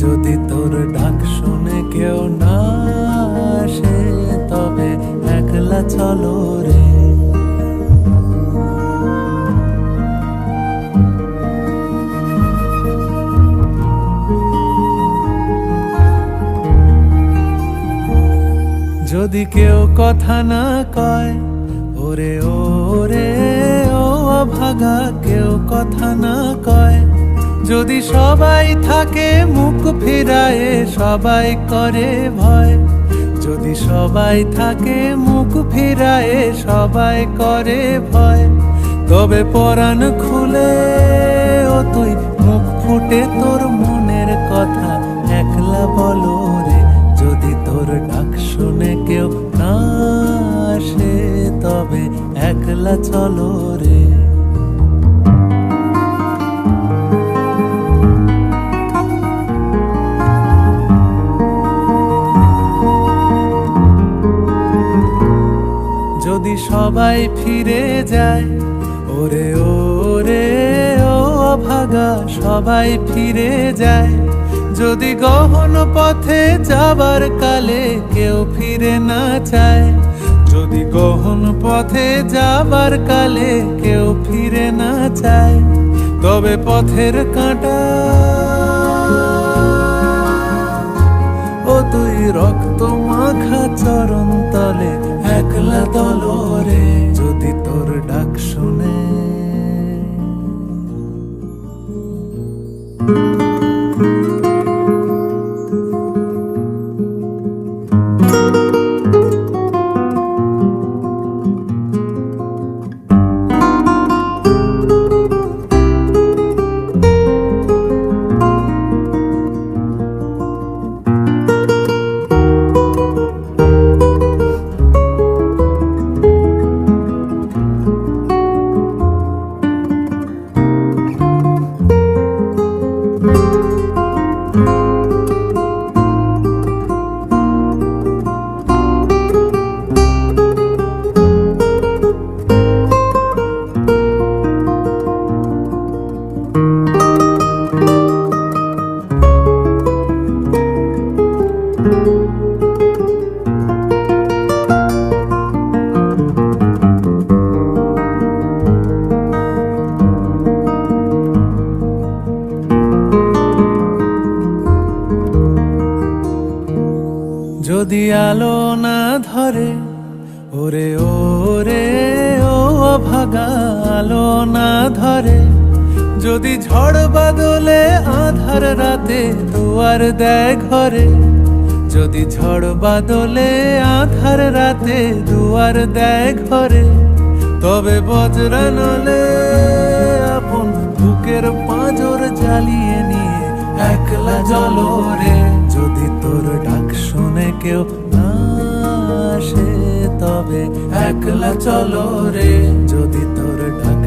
যদি তোর ডাক শুনে কেউ না আসে, তবে একলা চলো রে। যদি কেউ কথা না কয়, ওরে ওরে, ও ভাগা কেউ কথা না কয় যদি সবাই থাকে, মুখ ফিরায় সবাই করে ভয়। যদি সবাই থাকে, মুখ ফিরায় সবাই করে ভয়। তবে পরাণ খুলে ও তুই মুখ ফুটে তোর যদি সবাই ফিরে যায়, ওরে ওরে, ও অভাগা, সবাই ফিরে যায়। যদি গহন পথে যাবার কালে কেউ ফিরে না চায়, যদি গহন পথে যাবার কালে কেউ ফিরে না চায়, তবে পথের কাঁটা ও তুই রক্ত মাখা চরণ তলে একলা দলরে যদি আলো না ধরে, ওরে ওরে, ও অভাগা, আলো না ধরে। যদি ঝড় বাদলে আধার রাতে দুয়ার দেয় ঘরে, যদি ঝড় বাদলে আধার রাতে দুয়ার দেয় ঘরে, তবে বজরা নলে আপন বুকের পাঁজর জ্বালিয়ে নিয়ে একলা যদি তোর ডাক শুনে কেউ না আসে তবে একলা চলো রে। যদি তোর ডাক